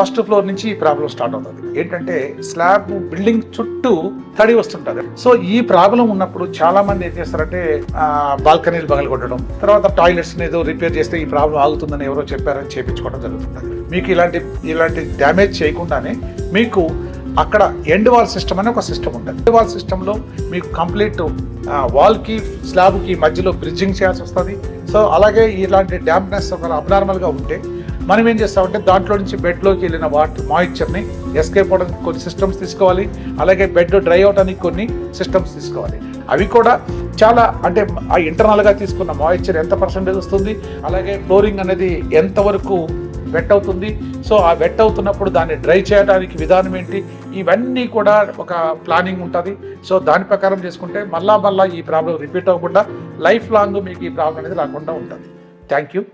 First floor నుంచి ఈ problem start అవుతుంది. ఏంటంటే స్లాబ్ బిల్డింగ్ చుట్టూ తడి వస్తుంటది. సో ఈ ప్రాబ్లం ఉన్నప్పుడు చాలా మంది ఏం చేస్తారంటే బాల్కనీలు పగలగొట్టడం తర్వాత టాయిలెట్స్ ఏదో రిపేర్ చేస్తే ఈ ప్రాబ్లం ఆగుతుందని ఎవరో చెప్పారని చేపించుకోవడం జరుగుతుంది. మీకు ఇలాంటి ఇలాంటి డ్యామేజ్ చేయకుండానే మీకు అక్కడ ఎండ్ వాల్ సిస్టమ్ అనే ఒక సిస్టమ్ ఉంటుంది. ఎండ్ వాల్ సిస్టంలో మీకు కంప్లీట్ వాల్కి స్లాబ్కి మధ్యలో బ్రిడ్జింగ్ చేయాల్సి వస్తుంది. సో అలాగే ఇలాంటి డ్యామ్నెస్ ఒక అబ్నార్మల్గా ఉంటే మనం ఏం చేస్తామంటే దాంట్లో నుంచి బెడ్లోకి వెళ్ళిన వాట్ మాయిశ్చర్ని ఎస్కేప్ అవడానికి కొన్ని సిస్టమ్స్ తీసుకోవాలి. అలాగే బెడ్ డ్రై అవడానికి కొన్ని సిస్టమ్స్ తీసుకోవాలి. అవి కూడా చాలా అంటే ఆ ఇంటర్నల్గా తీసుకున్న మాయిశ్చర్ ఎంత పర్సెంటేజ్ వస్తుంది అలాగే ఫ్లోరింగ్ అనేది ఎంతవరకు వెట్ అవుతుంది. సో ఆ వెట్ అవుతున్నప్పుడు దాన్ని డ్రై చేయడానికి విధానం ఏంటి? ఇవన్నీ కూడా ఒక ప్లానింగ్ ఉంటుంది. సో దాని ప్రకారం చేసుకుంటే మళ్ళా మళ్ళా ఈ ప్రాబ్లం రిపీట్ అవ్వకుండా లైఫ్ లాంగ్ మీకు ఈ ప్రాబ్లం అనేది రాకుండా ఉంటుంది. Thank you.